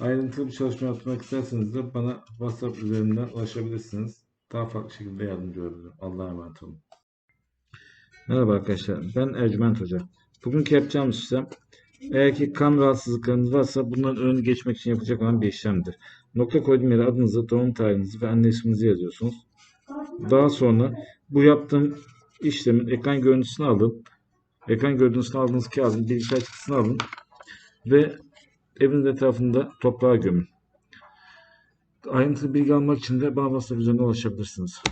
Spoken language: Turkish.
Ayrıntılı bir çalışma yapmak isterseniz de bana WhatsApp üzerinden ulaşabilirsiniz. Daha farklı şekilde yardımcı olabilirim. Allah'a emanet olun. Merhaba arkadaşlar. Ben Ercüment Hoca. Bugünkü yapacağımız işlem eğer ki kan rahatsızlıklarınız varsa bunların önünü geçmek için yapacak olan bir işlemdir. Nokta koyduğum yere adınızı, doğum tarihinizi ve anne isminizi yazıyorsunuz. Daha sonra bu yaptığım işlemin ekran görüntüsünü alın. Ekran görüntüsünü aldığınız kağıdın bilgisayar çıktısını alın ve evin etrafında toprağa gömün. Ayrıntılı bilgi almak için de bana WhatsApp üzerinden ulaşabilirsiniz.